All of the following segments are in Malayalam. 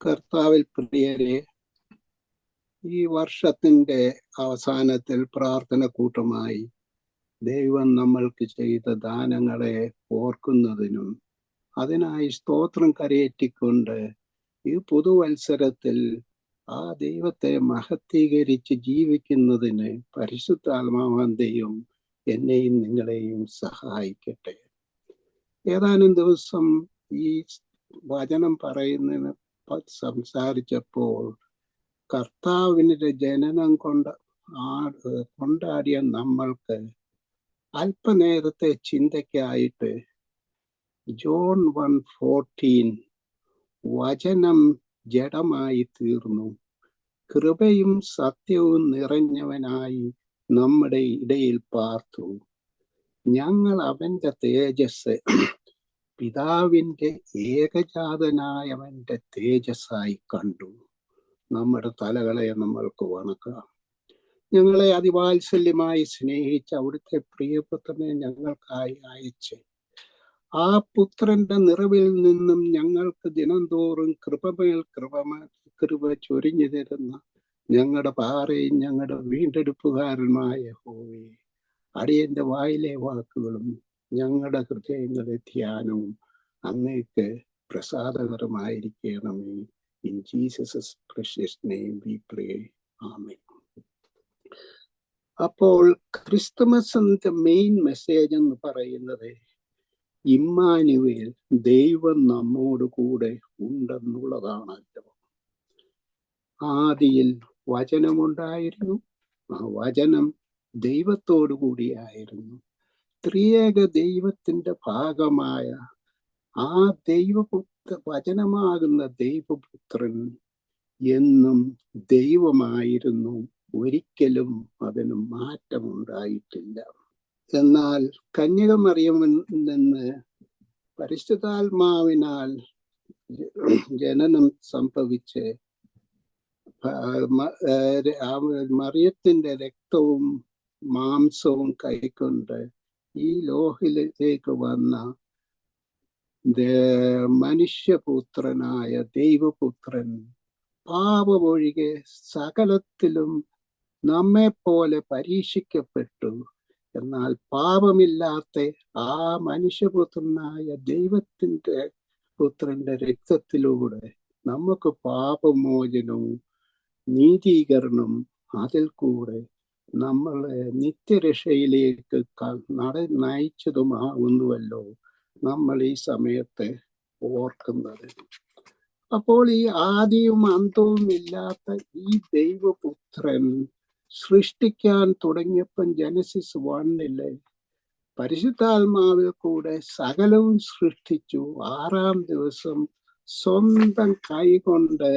കർത്താവിൽ പ്രിയരെ ഈ വർഷത്തിന്റെ അവസാനത്തിൽ പ്രാർത്ഥന കൂട്ടമായി ദൈവം നമ്മൾക്ക് ചെയ്ത ദാനങ്ങളെ ഓർക്കുന്നതിനും അതിനായി സ്തോത്രം കരയേറ്റിക്കൊണ്ട് ഈ പുതുവത്സരത്തിൽ ആ ദൈവത്തെ മഹത്വീകരിച്ച് ജീവിക്കുന്നതിന് പരിശുദ്ധാത്മാവാൻ ദൈവം എന്നെയും നിങ്ങളെയും സഹായിക്കട്ടെ. ഏതാനും ദിവസം ഈ വചനം പറയുന്നതിന് സംസാരിച്ചപ്പോൾ കർത്താവിന്റെ ജനനം കൊണ്ട് ആ കൊണ്ടാടിയ നമ്മൾക്ക് അല്പനേരത്തെ ചിന്തയ്ക്കായിട്ട് ജോൺ വൺ ഫോർട്ടീൻ വചനം ജഡമായി തീർന്നു. കൃപയും സത്യവും നിറഞ്ഞവനായി നമ്മുടെ ഇടയിൽ പാർത്തു. ഞങ്ങൾ അവന്റെ തേജസ് പിതാവിന്റെ ഏകജാതനായവന്റെ തേജസ്സായി കണ്ടു. നമ്മുടെ തലകളെ നമ്മൾക്ക് വണക്കാം. ഞങ്ങളെ അതിവാത്സല്യമായി സ്നേഹിച്ച് അവിടുത്തെ പ്രിയപുത്രനെ ഞങ്ങൾക്കായി അയച്ച്. ആ പുത്രന്റെ നിറവിൽ നിന്നും ഞങ്ങൾക്ക് ദിനംതോറും കൃപമേൽ കൃപമ കൃപ ചൊരിഞ്ഞു തരുന്ന ഞങ്ങളുടെ പാറയും ഞങ്ങളുടെ വീണ്ടെടുപ്പുകാരനുമായ ഹോവി അടിയന്റെ വായിലെ വാക്കുകളും ഞങ്ങളുടെ ഹൃദയങ്ങളെ ധ്യാനവും അങ്ങേക്ക് പ്രസാദകരമായിരിക്കണമേ. In Jesus precious name we pray amen അപ്പോൾ ക്രിസ്തുമസിന്റെ മെയിൻ മെസ്സേജ് എന്ന് പറയുന്നത് ഇമ്മാനുവേൽ ദൈവം നമ്മോട് കൂടെ ഉണ്ടെന്നുള്ളതാണല്ലോ. ആദിയിൽ വചനമുണ്ടായിരുന്നു ആ വചനം ദൈവത്തോടു കൂടിയായിരുന്നു. ത്രിയേക ദൈവത്തിന്റെ ഭാഗമായ ആ ദൈവപുത്ര വചനമാകുന്ന ദൈവപുത്രൻ എന്നും ദൈവമായിരുന്നു. ഒരിക്കലും അതിന് മാറ്റമുണ്ടായിട്ടില്ല. എന്നാൽ കന്യകമറിയമിൽ നിന്ന് പരിശുദ്ധാത്മാവിനാൽ ജനനം സംഭവിച്ച് മറിയത്തിന്റെ രക്തവും മാംസവും കൈക്കൊണ്ട് ഈ ലോഹിലേക്ക് വന്ന മനുഷ്യപുത്രനായ ദൈവപുത്രൻ പാപമൊഴികെ സകലത്തിലും നമ്മെ പോലെ പരീക്ഷിക്കപ്പെട്ടു. എന്നാൽ പാപമില്ലാത്ത ആ മനുഷ്യപുത്രനായ ദൈവത്തിന്റെ പുത്രന്റെ രക്തത്തിലൂടെ നമുക്ക് പാപമോചനവും നീതീകരണം അതിൽ കൂടെ നമ്മളെ നിത്യരക്ഷയിലേക്ക് നട നയിച്ചതുമാകുന്നുവല്ലോ നമ്മൾ ഈ സമയത്ത് ഓർക്കുന്നത്. അപ്പോൾ ഈ ആദിയും അന്തവും ഇല്ലാത്ത ഈ ദൈവപുത്രൻ സൃഷ്ടിക്കാൻ തുടങ്ങിയപ്പം ജനസിസ് വണ്ണിൽ പരിശുദ്ധാത്മാവിൽ കൂടെ സകലവും സൃഷ്ടിച്ചു. ആറാം ദിവസം സ്വന്തം കൈകൊണ്ട്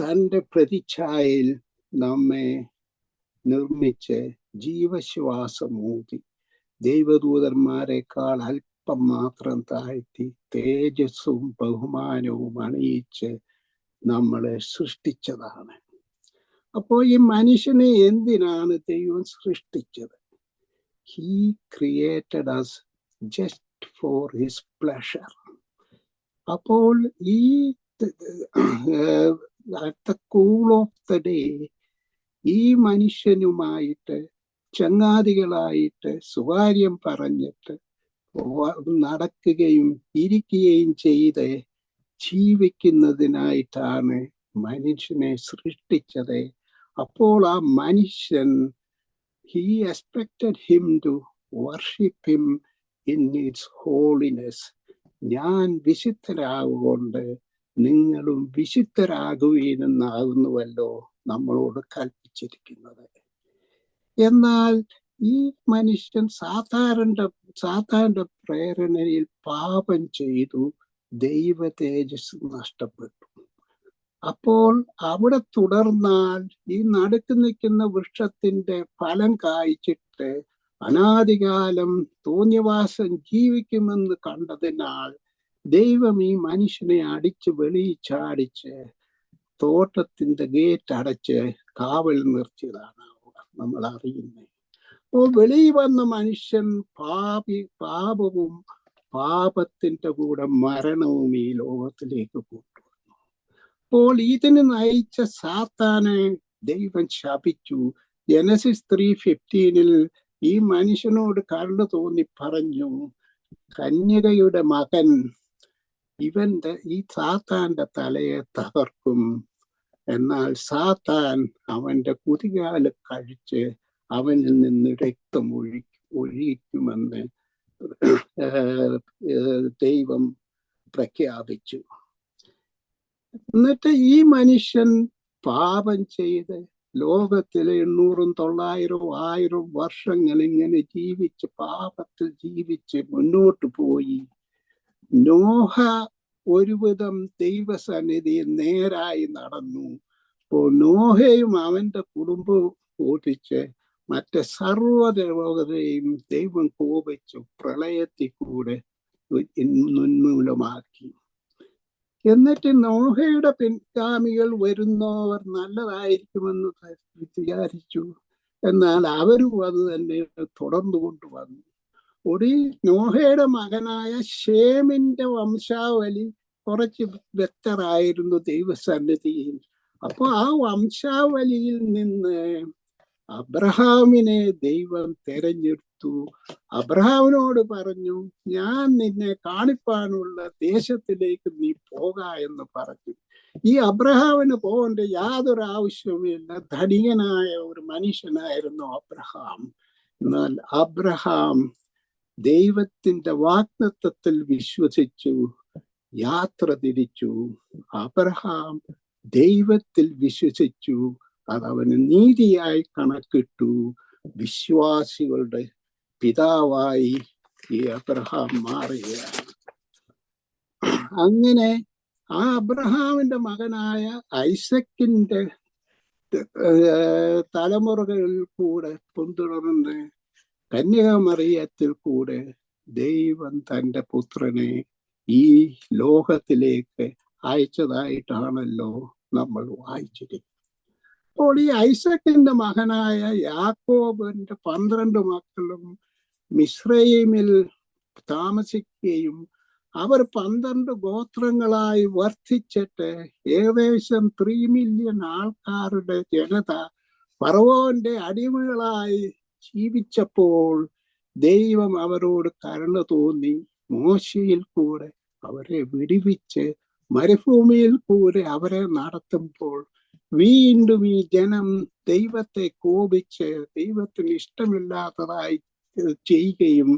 തന്റെ പ്രതിച്ഛായയിൽ നമ്മെ നിർമ്മിച്ച് ജീവശ്വാസം ഊതി ദൈവദൂതന്മാരെക്കാൾ അല്പം മാത്രം താഴ്ത്തി തേജസ്സും ബഹുമാനവും അണിയിച്ച് നമ്മളെ സൃഷ്ടിച്ചതാണ്. അപ്പോൾ ഈ മനുഷ്യനെ എന്തിനാണ് ദൈവം സൃഷ്ടിച്ചത്? He created us just for his pleasure അപ്പോൾ ഈ at the cool of the day ഈ മനുഷ്യനുമായിട്ട് ചങ്ങാതികളായിട്ട് സ്വകാര്യം പറഞ്ഞിട്ട് നടക്കുകയും ഇരിക്കുകയും ചെയ്ത് ജീവിക്കുന്നതിനായിട്ടാണ് മനുഷ്യനെ സൃഷ്ടിച്ചത്. അപ്പോൾ ആ മനുഷ്യൻ he expected him to worship him in its holiness ഞാൻ വിശുദ്ധരാകൊണ്ട് നിങ്ങളും വിശുദ്ധരാകുവീനെന്നാകുന്നുവല്ലോ. നമ്മളോട് കൽപ്പിച്ചിരിക്കുന്നത്. എന്നാൽ ഈ മനുഷ്യൻ സാധാരണ സാധാരണ പ്രേരണയിൽ പാപം ചെയ്തു ദൈവ തേജസ് നഷ്ടപ്പെട്ടു. അപ്പോൾ അവിടെ തുടർന്നാൽ ഈ നടുക്ക് നിൽക്കുന്ന വൃക്ഷത്തിന്റെ ഫലം കായ്ച്ചിട്ട് അനാദികാലം തോന്നിയവാസം ജീവിക്കുമെന്ന് കണ്ടതിനാൽ ദൈവം ഈ മനുഷ്യനെ അടിച്ച് വെളിയിൽ ചാടിച്ച് തോട്ടത്തിന്റെ ഗേറ്റ് അടച്ച് കാവൽ നിർത്തിയതാണ് നമ്മൾ അറിയുന്നത്. അപ്പോൾ വെളിയിൽ വന്ന മനുഷ്യൻ പാപി പാപവും പാപത്തിന്റെ കൂടെ മരണവും ഈ ലോകത്തിലേക്ക് കൊണ്ടുവന്നു. അപ്പോൾ ഇതിന് നയിച്ച സാത്താനെ ദൈവം ശപിച്ചു. ജനസിസ് ത്രീ ഫിഫ്റ്റീനിൽ ഈ മനുഷ്യനോട് കണ്ടു തോന്നി പറഞ്ഞു കന്യകയുടെ മകൻ ഇവന്റെ ഈ സാത്താന്റെ തലയെ തകർക്കും. എന്നാൽ സാത്താൻ അവന്റെ കുതികാൽ കഴിച്ച് അവനിൽ നിന്ന് രക്തം ഒഴി ഒഴിയിക്കുമെന്ന് ദൈവം പ്രഖ്യാപിച്ചു. എന്നിട്ട് ഈ മനുഷ്യൻ പാപം ചെയ്ത് ലോകത്തിലെ എണ്ണൂറും തൊള്ളായിരവും ആയിരം വർഷങ്ങൾ ഇങ്ങനെ ജീവിച്ച് പാപത്തിൽ ജീവിച്ച് മുന്നോട്ട് പോയി. നോഹ ഒരുവിധം ദൈവസന്നിധിയിൽ നേരായി നടന്നു. അപ്പോൾ നോഹയും അവന്റെ കുടുംബവും ഓടിച്ച് മറ്റ് സർവദേവതയും ദൈവം കോപിച്ചു പ്രളയത്തിൽ കൂടെ ഉന്മൂലമാക്കി എന്നിട്ട് നോഹയുടെ പിൻഗാമികൾ വരുന്നവർ നല്ലതായിരിക്കുമെന്ന് വിചാരിച്ചു. എന്നാൽ അവരും അത് തന്നെ തുടർന്നു കൊണ്ടുവന്നു ഒടി നോഹയുടെ മകനായ ഷേമിന്റെ വംശാവലി കുറച്ച് വ്യക്തരായിരുന്നു ദൈവസന്നിധിയിൽ. അപ്പൊ ആ വംശാവലിയിൽ നിന്ന് അബ്രഹാമിനെ ദൈവം തെരഞ്ഞെടുത്തു. അബ്രഹാമിനോട് പറഞ്ഞു ഞാൻ നിന്നെ കാണിപ്പാനുള്ള ദേശത്തിലേക്ക് നീ പോക എന്ന് പറഞ്ഞു. ഈ അബ്രഹാമിന് പോകേണ്ട യാതൊരു ആവശ്യവുമില്ല ധനികനായ ഒരു മനുഷ്യനായിരുന്നു അബ്രഹാം. എന്നാൽ അബ്രഹാം ദൈവത്തിന്റെ വാഗ്ദത്വത്തിൽ വിശ്വസിച്ചു യാത്ര തിരിച്ചു. അബ്രഹാം ദൈവത്തിൽ വിശ്വസിച്ചു അത് അവന് നീതിയായി കണക്കിട്ടു. വിശ്വാസികളുടെ പിതാവായി ഈ അബ്രഹാം മാറുകയാണ്. അങ്ങനെ ആ അബ്രഹാമിന്റെ മകനായ ഐസക്കിന്റെ തലമുറകളിൽ കൂടെ പിന്തുടർന്ന് കന്യാമറിയത്തിൽ കൂടെ ദൈവം തന്റെ പുത്രനെ ഈ ലോകത്തിലേക്ക് അയച്ചതായിട്ടാണല്ലോ നമ്മൾ വായിച്ചിരിക്കുന്നത്. അപ്പോൾ ഈ ഐസക്കിന്റെ മകനായ യാക്കോബിന്റെ പന്ത്രണ്ട് മക്കളും മിശ്രൈമിൽ താമസിക്കുകയും അവർ പന്ത്രണ്ട് ഗോത്രങ്ങളായി വർദ്ധിച്ചിട്ട് ഏകദേശം ത്രീ മില്യൺ ആൾക്കാരുടെ ജനത ഫറവോന്റെ അടിമകളായി ജീവിച്ചപ്പോൾ ദൈവം അവരോട് കരുണ തോന്നി. മോശയിൽ കൂടെ അവരെ വിടിവിച്ച് മരുഭൂമിയിൽ കൂടെ അവരെ നടത്തുമ്പോൾ വീണ്ടും ഈ ജനം ദൈവത്തെ കോപിച്ച് ദൈവത്തിന് ഇഷ്ടമില്ലാത്തതായി ചെയ്യുകയും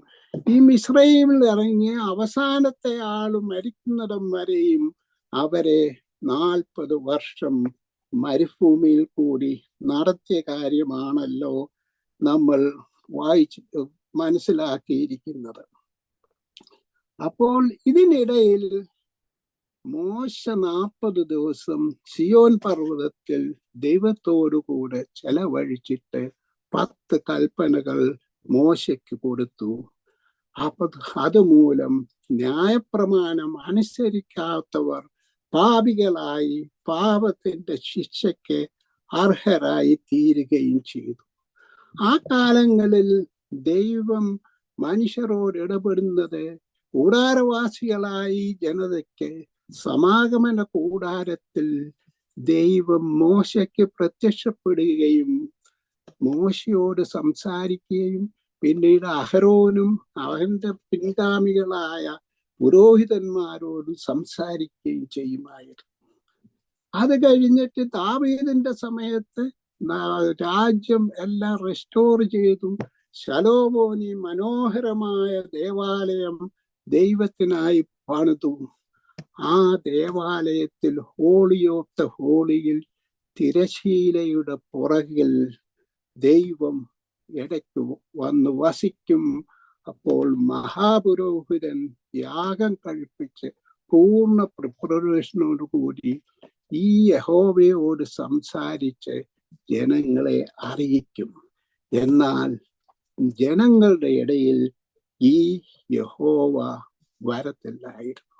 ഈ മിശ്രയിൽ ഇറങ്ങിയ അവസാനത്തെ ആൾ മരിക്കുന്നിടം വരെയും അവരെ നാൽപ്പത് വർഷം മരുഭൂമിയിൽ കൂടി നടത്തിയ കാര്യമാണല്ലോ. നമ്മൾ വായിച്ച് മനസ്സിലാക്കിയിരിക്കുന്നത്. അപ്പോൾ ഇതിനിടയിൽ മോശ നാൽപ്പത് ദിവസം സിയോൻ പർവതത്തിൽ ദൈവത്തോടുകൂടെ ചെലവഴിച്ചിട്ട് പത്ത് കൽപ്പനകൾ മോശയ്ക്ക് കൊടുത്തു. അപ്പൊ അതുമൂലം ന്യായപ്രമാണം അനുസരിക്കാത്തവർ പാപികളായി പാപത്തിന്റെ ശിക്ഷയ്ക്ക് അർഹരായി തീരുകയും ചെയ്തു. ആ കാലങ്ങളിൽ ദൈവം മനുഷ്യരോട് ഇടപെടുന്നത് കൂടാരവാസികളായി ജനതയ്ക്ക് സമാഗമന കൂടാരത്തിൽ ദൈവം മോശയ്ക്ക് പ്രത്യക്ഷപ്പെടുകയും മോശയോട് സംസാരിക്കുകയും പിന്നീട് അഹരോനും അവന്റെ പിൻഗാമികളായ പുരോഹിതന്മാരോടും സംസാരിക്കുകയും ചെയ്യുമായിരുന്നു. അത് കഴിഞ്ഞിട്ട് താവീതിന്റെ സമയത്ത് രാജ്യം എല്ലാം റെസ്റ്റോർ ചെയ്തു. ശലോമോനി മനോഹരമായ ദേവാലയം ദൈവത്തിനായി പണിതു. ആ ദേവാലയത്തിൽ ഹോളി ഓഫ് ദ ഹോളിയിൽ തിരശീലയുടെ പുറകിൽ ദൈവം ഇടയ്ക്ക് വന്ന് വസിക്കും. അപ്പോൾ മഹാപുരോഹിതൻ യാഗം കഴിപ്പിച്ച് പൂർണ പ്രിപ്പറേഷനോടുകൂടി ഈ യഹോവയോട് സംസാരിച്ച് ജനങ്ങളെ അറിയിക്കും. എന്നാൽ ജനങ്ങളുടെ ഇടയിൽ ഈ യഹോവ വരത്തില്ലായിരുന്നു.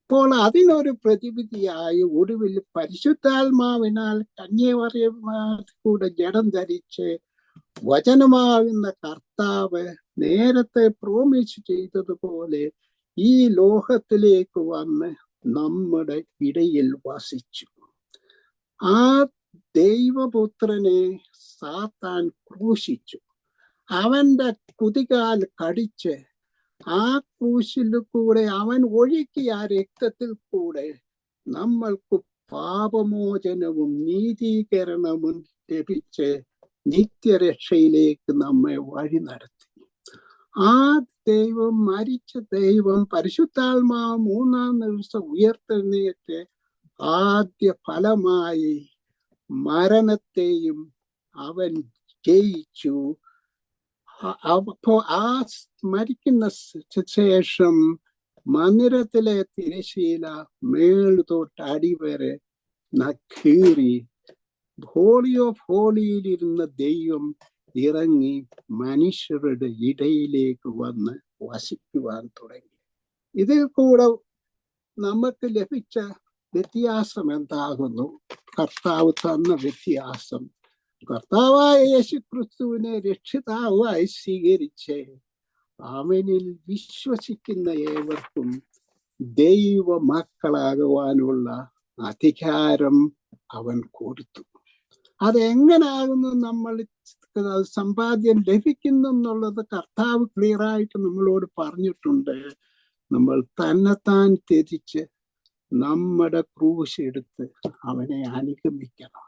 അപ്പോൾ അതിനൊരു പ്രതിവിധിയായി ഒടുവിൽ പരിശുദ്ധാത്മാവിനാൽ കന്യമറിയ കൂടെ ജഡം ധരിച്ച് വചനമാകുന്ന കർത്താവ് നേരത്തെ പ്രോമിസ് ചെയ്തതുപോലെ ഈ ലോകത്തിലേക്ക് വന്ന് നമ്മുടെ ഇടയിൽ വസിച്ചു. ആ ദൈവപുത്രനെ സാത്താൻ ക്രൂശിച്ചു. അവന്റെ കുതികാൽ കടിച്ച് ആ ക്രൂശിൽ കൂടെ അവൻ ഒഴുക്കിയ ആ രക്തത്തിൽ കൂടെ നമ്മൾക്ക് പാപമോചനവും നീതീകരണവും ലഭിച്ച് നിത്യരക്ഷയിലേക്ക് നമ്മെ വഴി നടത്തി. ആ ദൈവം മരിച്ച ദൈവം പരിശുദ്ധാത്മാ മൂന്നാം ദിവസം ഉയർത്തെഴുന്നേറ്റ് ആദ്യ ഫലമായി മരണത്തെയും അവൻ ജയിച്ചു. അപ്പോ ആ മരിക്കുന്ന ശേഷം മന്ദിരത്തിലെ തിരശീല മേളു തൊട്ട് അടിവരെ കീറി ഹോളിയോ ഹോളിയിലിരുന്ന ദൈവം ഇറങ്ങി മനുഷ്യരുടെ ഇടയിലേക്ക് വന്ന് വസിക്കുവാൻ തുടങ്ങി. ഇതിൽ കൂടെ നമുക്ക് ലഭിച്ച വ്യത്യാസം എന്താകുന്നു കർത്താവ് തന്ന വ്യത്യാസം. കർത്താവായ യേശു ക്രിസ്തുവിനെ രക്ഷിതാവായി സ്വീകരിച്ച്. അവനിൽ വിശ്വസിക്കുന്ന ഏവർക്കും ദൈവ മക്കളാകുവാനുള്ള അധികാരം അവൻ കൊടുത്തു. അതെങ്ങനാകുന്നു നമ്മൾ സമ്പാദ്യം ലഭിക്കുന്നു എന്നുള്ളത് കർത്താവ് ക്ലിയറായിട്ട് നമ്മളോട് പറഞ്ഞിട്ടുണ്ട്. നമ്മൾ തന്നെത്താൻ തിരിച്ച് നമ്മുടെ ക്രൂശ് എടുത്ത് അവനെ അനുഗമിക്കണം.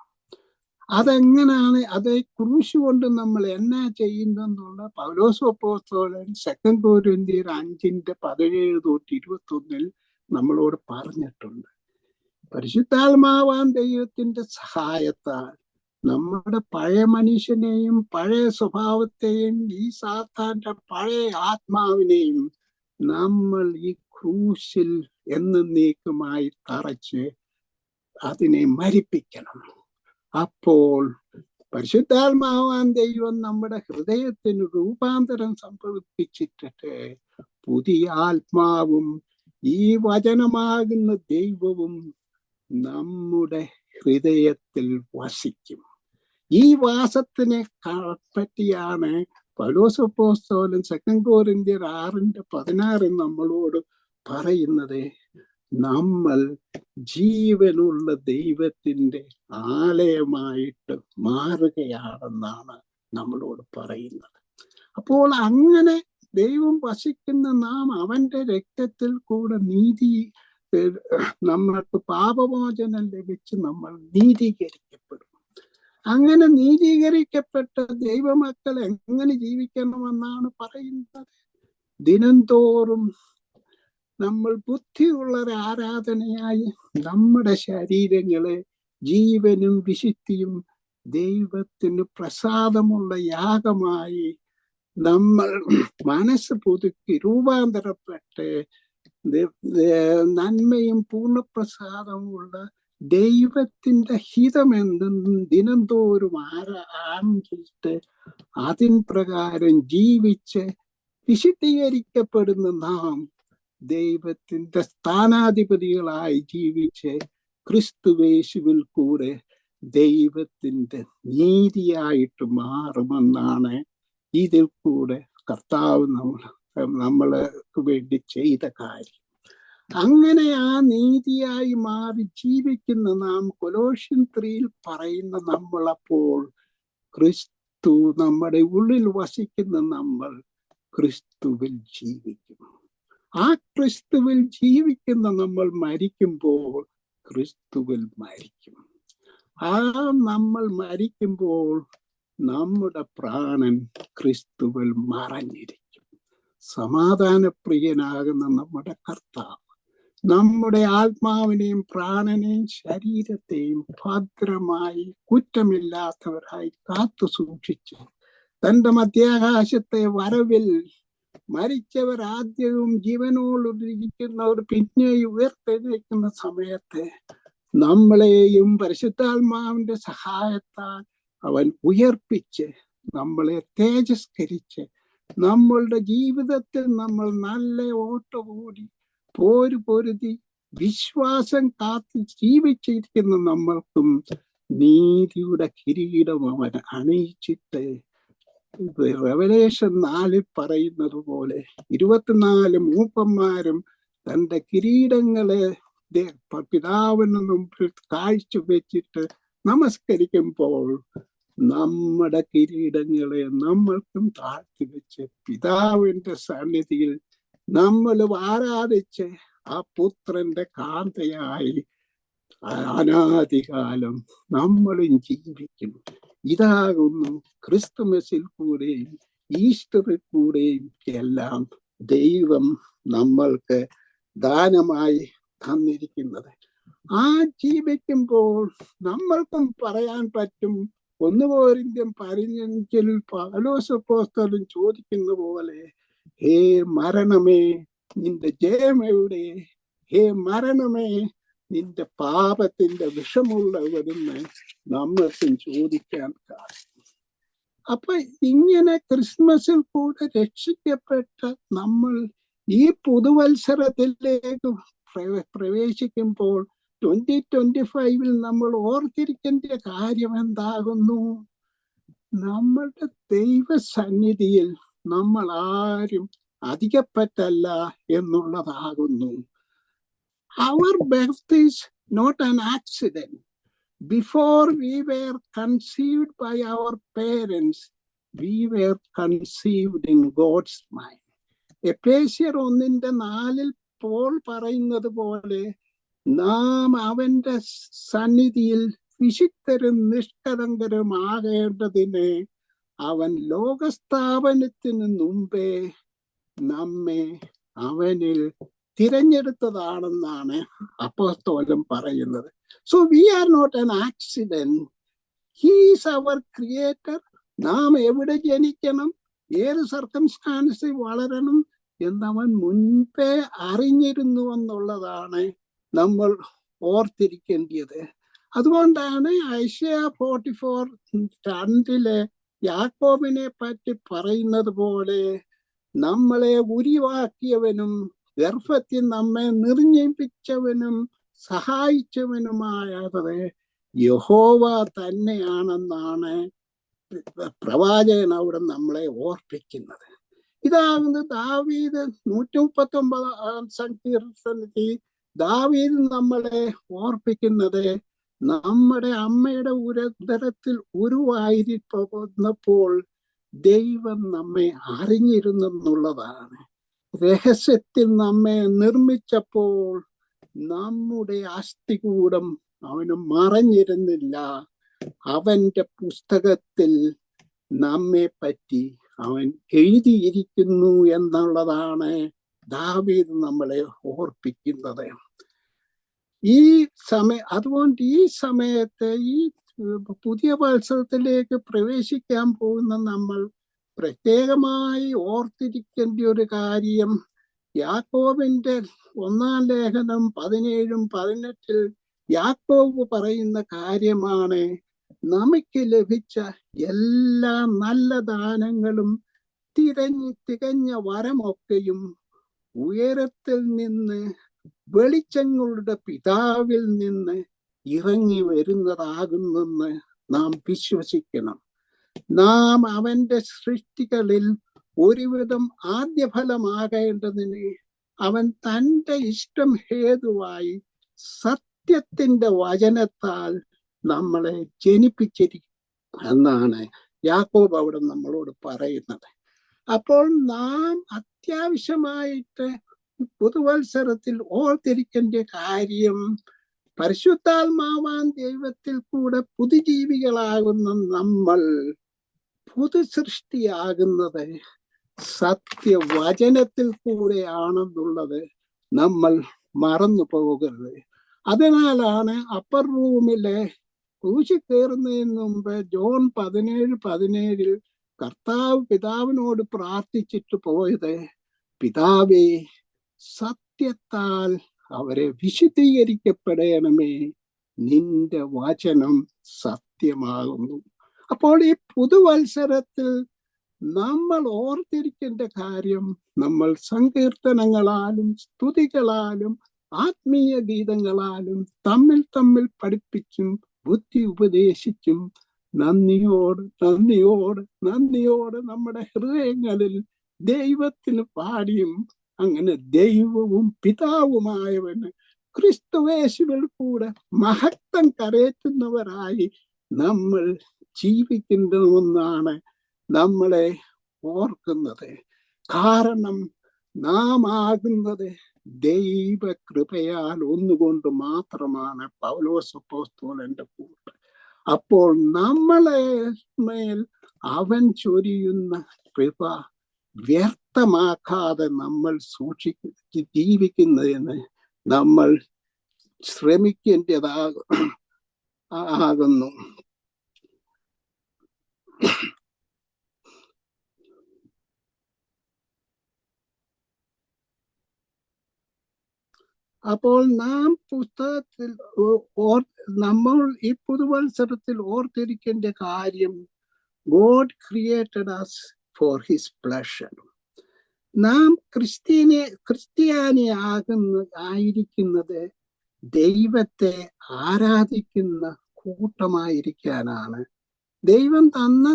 അതെങ്ങനാണ്? അത് ക്രൂശ് കൊണ്ട് നമ്മൾ എന്നാ ചെയ്യുന്നെന്നുള്ള പൗലോസോപ്പോസ്തോലൻ സെക്കൻഡ് കോരിന്ത്യർ അഞ്ചിന്റെ പതിനേഴ് തൊട്ട് ഇരുപത്തി ഒന്നിൽ നമ്മളോട് പറഞ്ഞിട്ടുണ്ട്. പരിശുദ്ധാത്മാവാൻ ദൈവത്തിന്റെ സഹായത്താൽ നമ്മുടെ പഴയ മനുഷ്യനെയും പഴയ സ്വഭാവത്തെയും ഈ സാത്താന്റെ പഴയ ആത്മാവിനെയും നമ്മൾ ഈ ക്രൂശിൽ എന്നേക്കുമായി തറച്ച് അതിനെ മരിപ്പിക്കണം. അപ്പോൾ പരിശുദ്ധാത്മാവാൻ ദൈവം നമ്മുടെ ഹൃദയത്തിന് രൂപാന്തരം സംഭവിപ്പിച്ചിട്ടിട്ട് പുതിയ ആത്മാവും ഈ വചനമാകുന്ന ദൈവവും നമ്മുടെ ഹൃദയത്തിൽ വസിക്കും. ഈ വാസത്തിനെ പറ്റിയാണ് പലോസപ്പോസ്തോലും സെക്കൻഡ് കോറിന്ത്യർ ആറിന്റെ പതിനാറ് നമ്മളോട് പറയുന്നത് നമ്മൾ ജീവനുള്ള ദൈവത്തിന്റെ ആലയമായിട്ട് മാറുകയാണെന്നാണ് നമ്മളോട് പറയുന്നത്. അപ്പോൾ അങ്ങനെ ദൈവം വസിക്കുന്ന നാം അവന്റെ രക്തത്തിൽ കൂടെ നീതി നമ്മൾക്ക് പാപമോചനം ലഭിച്ച് നമ്മൾ നീതീകരിക്കപ്പെടും. അങ്ങനെ നീതീകരിക്കപ്പെട്ട ദൈവമക്കൾ എങ്ങനെ ജീവിക്കണമെന്നാണ് പറയുന്നത്? ദിനംതോറും നമ്മൾ ബുദ്ധിയുള്ള ഒരു ആരാധനയായി നമ്മുടെ ശരീരങ്ങളെ ജീവനും വിശുദ്ധിയും ദൈവത്തിന് പ്രസാദമുള്ള യാഗമായി നമ്മൾ മനസ്സ് പുതുക്കി രൂപാന്തരപ്പെട്ട് നന്മയും പൂർണപ്രസാദമുള്ള ദൈവത്തിന്റെ ഹിതമെന്തെന്നും ദിനംതോറും ആരാ അതിൻ പ്രകാരം ജീവിച്ച് വിശുദ്ധീകരിക്കപ്പെടുന്ന നാം ദൈവത്തിന്റെ സ്ഥാനാധിപതികളായി ജീവിച്ച് ക്രിസ്തുവേശുവിൽ കൂടെ ദൈവത്തിന്റെ നീതിയായിട്ട് മാറുമെന്നാണ് ഇതിൽ കൂടെ കർത്താവ് നമ്മൾ നമ്മൾക്ക് വേണ്ടി ചെയ്ത കാര്യം. അങ്ങനെ ആ നീതിയായി മാറി ജീവിക്കുന്ന നാം കൊലോഷ്യൻ ത്രീയിൽ പറയുന്ന നമ്മളപ്പോൾ ക്രിസ്തു നമ്മുടെ ഉള്ളിൽ വസിക്കുന്ന നമ്മൾ ക്രിസ്തുവിൽ ജീവിക്കും. ആ ക്രിസ്തുവിൽ ജീവിക്കുന്ന നമ്മൾ മരിക്കുമ്പോൾ ക്രിസ്തുവിൽ മരിക്കും. ആ നമ്മൾ മരിക്കുമ്പോൾ നമ്മുടെ പ്രാണൻ ക്രിസ്തുവിൽ മറഞ്ഞിരിക്കും. സമാധാനപ്രിയനാകുന്ന നമ്മുടെ കർത്താവ് നമ്മുടെ ആത്മാവിനെയും പ്രാണനെയും ശരീരത്തെയും ഭദ്രമായി കുറ്റമില്ലാത്തവരായി കാത്തു സൂക്ഷിച്ചു തന്റെ മധ്യാകാശത്തെ വരവിൽ മരിച്ചവർ ആദ്യവും ജീവനോടിരിക്കുന്നവർ പിന്നെയും ഉയർത്തെഴുന്നേക്കുന്ന സമയത്ത് നമ്മളെയും പരിശുദ്ധാത്മാവിന്റെ സഹായത്താൽ അവൻ ഉയർപ്പിച്ച് നമ്മളെ തേജസ്കരിച്ച് നമ്മളുടെ ജീവിതത്തിൽ നമ്മൾ നല്ല ഓട്ടമോടി പോരു പൊരുതി വിശ്വാസം കാത്ത് ജീവിച്ചിരിക്കുന്ന നമ്മൾക്കും നീതിയുടെ കിരീടം അവൻ അണിയിച്ചിട്ട് റെവലേഷൻ നാലിൽ പറയുന്നത് പോലെ ഇരുപത്തിനാല് മൂപ്പന്മാരും തന്റെ കിരീടങ്ങളെ പിതാവിന് മുമ്പിൽ കാഴ്ച വെച്ചിട്ട് നമസ്കരിക്കുമ്പോൾ നമ്മുടെ കിരീടങ്ങളെ നമ്മൾക്കും താഴ്ത്തി വെച്ച് പിതാവിന്റെ സന്നിധിയിൽ നമ്മൾ ആരാധിച്ച് ആ പുത്രന്റെ കാന്തയായി അനാദികാലം നമ്മളും ജീവിക്കും. ഇതാകുന്നു ക്രിസ്തുമസിൽ കൂടെയും ഈസ്റ്ററിൽ കൂടെയും എല്ലാം ദൈവം നമ്മൾക്ക് ദാനമായി തന്നിരിക്കുന്നത്. ആ ജീവിക്കുമ്പോൾ നമ്മൾക്കും പറയാൻ പറ്റും. ഒന്ന് പോരിന്ത്യം പതിനഞ്ചിൽ പലോസപ്പോസ്തലും ചോദിക്കുന്ന പോലെ ഹേ മരണമേ നിന്റെ ജയമയുടെ ഹേ മരണമേ നിന്റെ പാപത്തിന്റെ വിഷമുള്ളവരെന്ന് നമ്മൾക്കും ചോദിക്കാൻ കാരണം അപ്പൊ ഇങ്ങനെ ക്രിസ്മസിൽ കൂടെ രക്ഷിക്കപ്പെട്ട നമ്മൾ ഈ പുതുവത്സരത്തിലേക്ക് പ്രവ- പ്രവേശിക്കുമ്പോൾ ട്വന്റി ട്വന്റി ഫൈവിൽ നമ്മൾ ഓർത്തിരിക്കേണ്ട കാര്യം എന്താകുന്നു? നമ്മളുടെ ദൈവസന്നിധിയിൽ നമ്മൾ ആരും അധികപ്പറ്റല്ല എന്നുള്ളതാകുന്നു. Our birth is not an accident before we were conceived by our parents we were conceived in God's mind Ephesians ഒന്നിന്റെ നാലിൽ പോൾ പറയുന്നത് പോലെ നാം അവന്റെ സന്നിധിയിൽ വിശുദ്ധരും നിഷ്കളങ്കരുമാകേണ്ടതിന് അവൻ ലോകസ്ഥാപനത്തിന് മുമ്പേ നമ്മെ അവനിൽ തിരഞ്ഞെടുത്തതാണെന്നാണ് അപ്പോസ്തോലും പറയുന്നത്. So we are not an accident he's our creator നാം എവിടെ ജനിക്കണം? ഏത് സർക്കംസ്റ്റാൻസിൽ വളരണം എന്നവൻ മുൻപേ അറിഞ്ഞിരുന്നു എന്നുള്ളതാണ് നമ്മൾ ഓർത്തിരിക്കേണ്ടത്. അതുകൊണ്ടാണ് ഐഷ്യ ഫോർട്ടി ഫോർ രണ്ടിലെ യാക്കോബിനെ പറ്റി പറയുന്നത് പോലെ നമ്മളെ ഉരിവാക്കിയവനും ഗർഭത്തിൽ നമ്മെ നിർജയിപ്പിച്ചവനും സഹായിച്ചവനുമായത് യഹോവ തന്നെയാണെന്നാണ് പ്രവാചകൻ അവിടെ നമ്മളെ ഓർപ്പിക്കുന്നത്. ഇതാകുന്നത് ദാവീദ് നൂറ്റി മുപ്പത്തി ഒമ്പതാം സങ്കീർത്തനത്തിൽ ദാവീദ് നമ്മളെ ഓർപ്പിക്കുന്നത് നമ്മുടെ അമ്മയുടെ ഉരതരത്തിൽ ഉരുവായിരിപ്പപ്പോൾ ദൈവം നമ്മെ അറിഞ്ഞിരുന്നെന്നുള്ളതാണ്. രഹസ്യത്തിൽ നമ്മെ നിർമ്മിച്ചപ്പോൾ നമ്മുടെ അസ്ഥികൂടം അവന് മറഞ്ഞിരുന്നില്ല. അവന്റെ പുസ്തകത്തിൽ നമ്മെ പറ്റി അവൻ എഴുതിയിരിക്കുന്നു എന്നുള്ളതാണ് ദാവീദ് നമ്മളെ ഓർപ്പിക്കുന്നത്. ഈ സമയ അതുകൊണ്ട് ഈ സമയത്ത് ഈ പുതിയ മത്സരത്തിലേക്ക് പ്രവേശിക്കാൻ പോകുന്ന നമ്മൾ പ്രത്യേകമായി ഓർത്തിരിക്കേണ്ട ഒരു കാര്യം. യാക്കോബിന്റെ ഒന്നാം ലേഖനം പതിനേഴും പതിനെട്ടിൽ യാക്കോബ് പറയുന്ന കാര്യമാണ്. നമുക്ക് ലഭിച്ച എല്ലാ നല്ല ദാനങ്ങളും തിരഞ്ഞ് തികഞ്ഞ വരമൊക്കെയും ഉയരത്തിൽ നിന്ന് വെളിച്ചങ്ങളുടെ പിതാവിൽ നിന്ന് ഇറങ്ങി വരുന്നതാകുന്നെന്ന് നാം വിശ്വസിക്കണം. നാം അവന്റെ സൃഷ്ടികളിൽ ഒരുവിധം ആദ്യഫലമാകേണ്ടതിന് അവൻ തന്റെ ഇഷ്ടം ഹേതുവായി സത്യത്തിന്റെ വചനത്താൽ നമ്മളെ ജനിപ്പിച്ചിരിക്കും എന്നാണ് യാക്കോബ് അവിടെ നമ്മളോട് പറയുന്നത്. അപ്പോൾ നാം അത്യാവശ്യമായിട്ട് പുതുവത്സരത്തിൽ ഓർത്തിരിക്കേണ്ട കാര്യം പരിശുദ്ധാത്മാവാൻ ദൈവത്തിൽ കൂടെ പുതുജീവികളാകുന്ന നമ്മൾ പുതു സൃഷ്ടിയാകുന്നത് സത്യവചനത്തിൽ കൂടെയാണെന്നുള്ളത് നമ്മൾ മറന്നു പോകരുത്. അതിനാലാണ് അപ്പർ റൂമിലെ ക്രൂശി കയറുന്നതിന് മുമ്പ് ജോൺ പതിനേഴ് പതിനേഴിൽ കർത്താവ് പിതാവിനോട് പ്രാർത്ഥിച്ചിട്ട് പോയത് പിതാവേ സത്യത്താൽ അവരെ വിശുദ്ധീകരിക്കപ്പെടണമേ നിന്റെ വചനം സത്യമാകുന്നു. അപ്പോൾ ഈ പുതുവത്സരത്തിൽ നമ്മൾ ഓർത്തിരിക്കേണ്ട കാര്യം നമ്മൾ സങ്കീർത്തനങ്ങളാലും സ്തുതികളാലും ആത്മീയ ഗീതങ്ങളാലും തമ്മിൽ തമ്മിൽ പഠിപ്പിച്ചും ബുദ്ധി ഉപദേശിച്ചും നന്ദിയോട് നന്ദിയോട് നന്ദിയോട് നമ്മുടെ ഹൃദയങ്ങളിൽ ദൈവത്തിന് പാടിയും അങ്ങനെ ദൈവവും പിതാവുമായവന് ക്രിസ്തുവേശുവിൽ കൂടെ മഹത്വം കരയറ്റുന്നവരായി നമ്മൾ ജീവിക്കുന്നതെന്നാണ് നമ്മളെ ഓർക്കുന്നത്. കാരണം നാം ആകുന്നത് ദൈവകൃപയാൽ ഒന്നുകൊണ്ട് മാത്രമാണ് പൗലോസ് പോസ്തോലന്റെ കൂട്ട്. അപ്പോൾ നമ്മളെ മേൽ അവൻ ചൊരിയുന്ന കൃപ വ്യർത്ഥമാക്കാതെ നമ്മൾ സൂക്ഷിച്ച് ജീവിക്കുന്നതിന് നമ്മൾ ശ്രമിക്കേണ്ടതാകുന്നു അപ്പോൾ നാം പുസ്തകത്തിൽ ഓർ നമ്മൾ ഈ പുതുവത്സരത്തിൽ ഓർത്തിരിക്കേണ്ട കാര്യം God created us for his pleasure നാം ക്രിസ്ത്യനെ ക്രിസ്ത്യാനി ആകുന്ന ആയിരിക്കുന്നത് ദൈവത്തെ ആരാധിക്കുന്ന കൂട്ടമായിരിക്കാനാണ്. ദൈവം തന്ന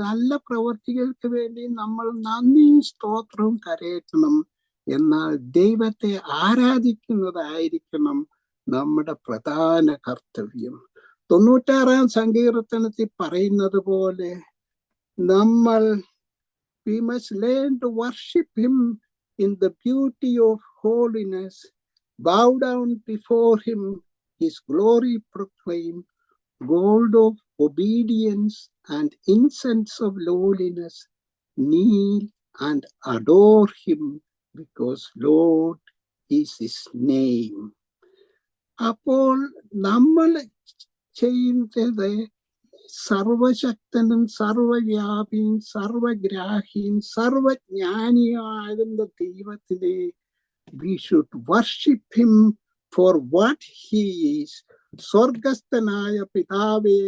നല്ല പ്രവർത്തികൾക്ക് വേണ്ടി നമ്മൾ നന്ദിയും സ്തോത്രവും കരയറ്റണം. എന്നാൽ ദൈവത്തെ ആരാധിക്കുന്നതായിരിക്കണം നമ്മുടെ പ്രധാന കർത്തവ്യം. തൊണ്ണൂറ്റാറാം സങ്കീർത്തനത്തിൽ പറയുന്നത് പോലെ നമ്മൾ we must learn to worship him in the beauty of holiness, bow down before him, his glory proclaim, gold of obedience and incense of lowliness, kneel and adore him because Lord is his name. അപ്പോൾ നമ്മൾ ചെയ്യുന്നത് സർവശക്തനും സർവവ്യാപിയും സർവഗ്രാഹിയും സർവജ്ഞാനിയായിരുന്ന ദൈവത്തിനെ we should worship him for what he's സ്വർഗസ്ഥനായ പിതാവേ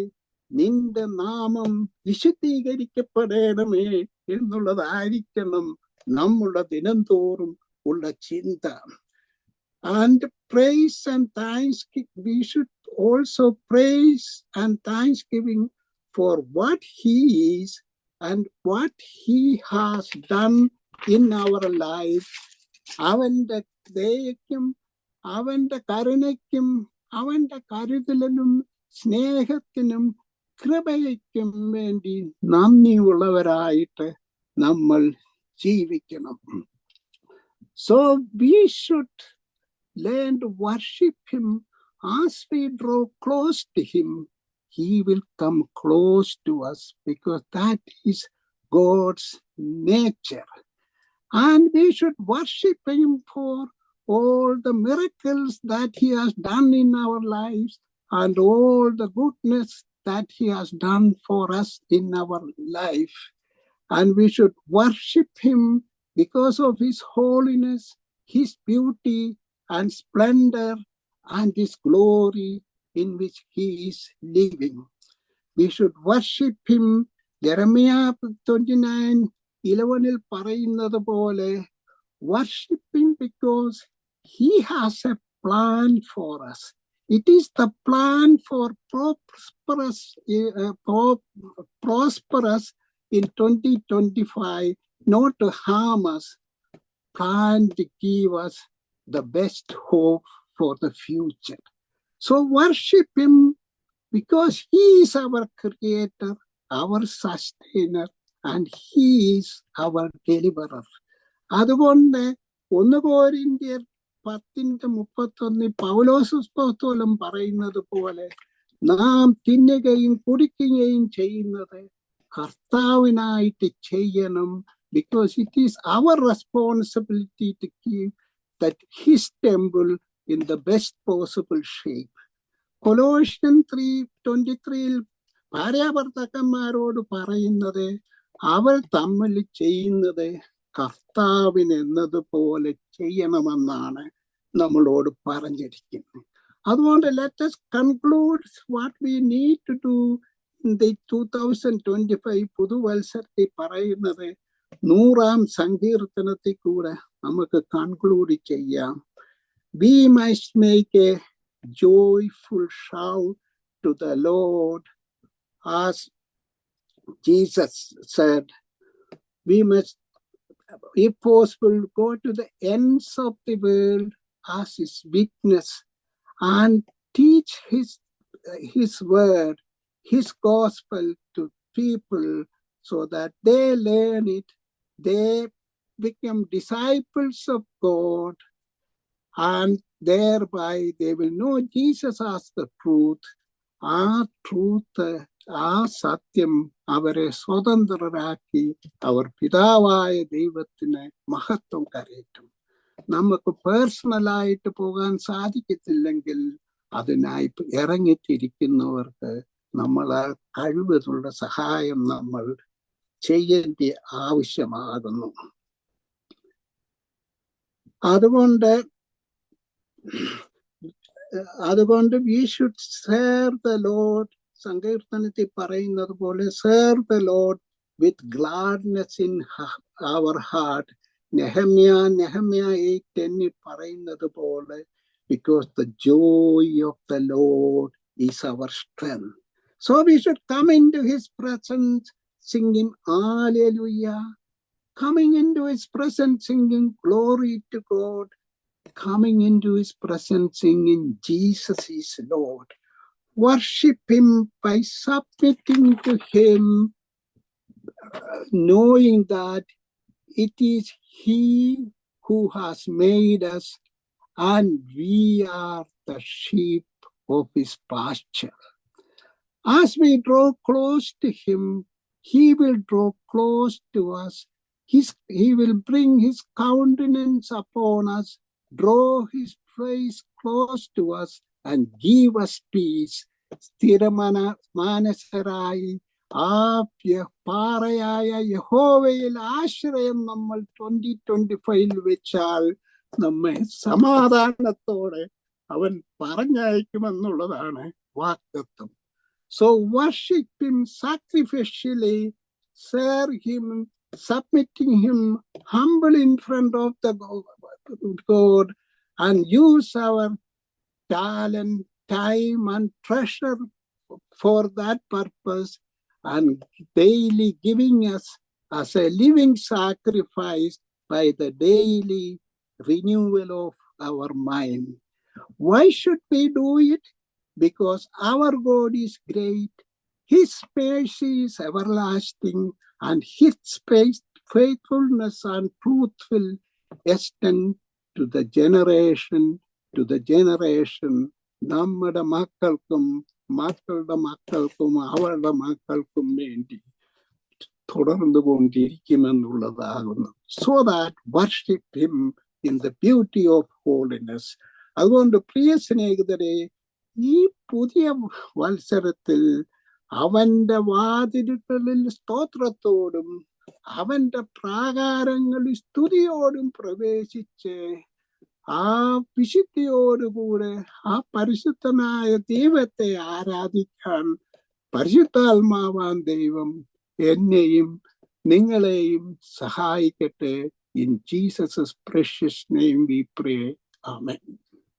നിന്റെ നാമം വിശദീകരിക്കപ്പെടണമേ എന്നുള്ളതായിരിക്കണം നമ്മുടെ ദിനം തോറും ഉള്ള ചിന്ത. And praise and thanks we should also praise and thanksgiving for what he is and what he has done in our life. അവന്റെ ദയയ്ക്കും അവന്റെ കരുണയ്ക്കും അവന്റെ കരുതലിനും സ്നേഹത്തിനും കൃപയ്ക്കും വേണ്ടി നന്ദിയുള്ളവരായിട്ട് നമ്മൾ ജീവിക്കണം so we should learn to worship him as we draw close to him, he will come close to us because that is God's nature. And we should worship him for all the miracles that he has done in our lives and all the goodness that he has done for us in our life. And we should worship him because of his holiness, his beauty and splendor and his glory in which he is living. We should worship him. Jeremiah 29 11 പറയുന്നത് പോലെ worship him because he has a plan for us. It is the plan for prosperous, uh, prosperous in 2025, not to harm us, plan to give us the best hope for the future. So worship Him because He is our Creator, our Sustainer, and He is our Deliverer. അതുകൊണ്ട് ഒന്ന് കോരിന്ത്യർ പത്തിന്റെ മുപ്പത്തൊന്നിൽ പൗലോസുസ്തോത്തോലം പറയുന്നത് പോലെ നാം തിന്നുകയും കുടിക്കുകയും ചെയ്യുന്നത് കർത്താവിനായിട്ട് ചെയ്യണം because it is our responsibility to keep that his temple in the best possible shape Colossian three twenty ത്രീയിൽ ഭാര്യാഭർത്താക്കന്മാരോട് പറയുന്നത് അവർ തമ്മിൽ ചെയ്യുന്നത് കർത്താവിന് എന്നതുപോലെ ചെയ്യണമെന്നാണ് നമ്മളോട് പറഞ്ഞിരിക്കുന്നത്. അതുകൊണ്ട് let's conclude what we need to do in the two thousand twenty five പുതുവത്സരത്തിൽ പറയുന്നത് നൂറാം സങ്കീർത്തനത്തിൽ കൂടെ നമുക്ക് കൺക്ലൂഡ് ചെയ്യാം. We must make a joyful shout to the Lord. As Jesus said, we must, if possible, go to the ends of the world as his witness and teach his his word, his gospel to people so that they learn it, they become disciples of God, and thereby they will know Jesus as the truth. ആ ട്രൂത്ത് ആ സത്യം അവരെ സ്വതന്ത്രരാക്കി അവർ പിതാവായ ദൈവത്തിന് മഹത്വം കരയറ്റും നമുക്ക് പേഴ്സണലായിട്ട് പോകാൻ സാധിക്കത്തില്ലെങ്കിൽ അതിനായി ഇറങ്ങിത്തിരിക്കുന്നവർക്ക് നമ്മളെ കഴിവതുള്ള സഹായം നമ്മൾ ചെയ്യേണ്ട ആവശ്യമാകുന്നു അതുകൊണ്ട് അതുകൊണ്ട് we should serve the Lord സങ്കീർത്തനത്തിൽ പറയുന്നത് പോലെ serve the Lord with gladness in our heart Nehemiah Nehemiah eight ടെന്നിൽ പറയുന്നത് പോലെ because the joy of the Lord is our strength. So we should come into his presence singing Alleluia, coming into his presence singing glory to God, coming into his presence singing Jesus is Lord. Worship him by submitting to him, knowing that it is he who has made us and we are the sheep of his pasture. As we draw close to him, he will draw close to us. His, he will bring his countenance upon us, draw his face close to us, and give us peace. സ്ഥിരമന മാനസരായി ആ യ- പാറയായ യഹോവയിൽ ആശ്രയം നമ്മൾ ട്വന്റി ട്വന്റി ഫൈവിൽ വെച്ചാൽ നമ്മെ സമാധാനത്തോടെ അവൻ പറഞ്ഞയക്കുമെന്നുള്ളതാണ് വാക്തത്വം so worship him sacrificially serve him submitting him humble in front of the go- God and use our talent, time, and treasure for that purpose and daily giving us as a living sacrifice by the daily renewal of our mind. Why should we do it? Because our God is great, His mercy is everlasting, and His faithfulness and truth extend to the generation, to the generation. നമ്മുടെ മക്കൾക്കും മക്കളുടെ മക്കൾക്കും അവളുടെ മക്കൾക്കും വേണ്ടി തുടർന്നു കൊണ്ടിരിക്കുമെന്നുള്ളതാകുന്നു so that worship him in the beauty of holiness അതുകൊണ്ട് പ്രിയ സ്നേഹിതരെ ഈ പുതിയ വത്സരത്തിൽ അവന്റെ വാതിലുകളിൽ സ്തോത്രത്തോടും അവന്റെ പ്രാകാരങ്ങളിൽ സ്തുതിയോടും പ്രവേശിച്ച് ആ വിശുദ്ധിയോടുകൂടെ ആ പരിശുദ്ധനായ ദൈവത്തെ ആരാധിക്കാൻ പരിശുദ്ധാത്മാവാൻ ദൈവം എന്നെയും നിങ്ങളെയും സഹായിക്കട്ടെ. In Jesus precious name we pray amen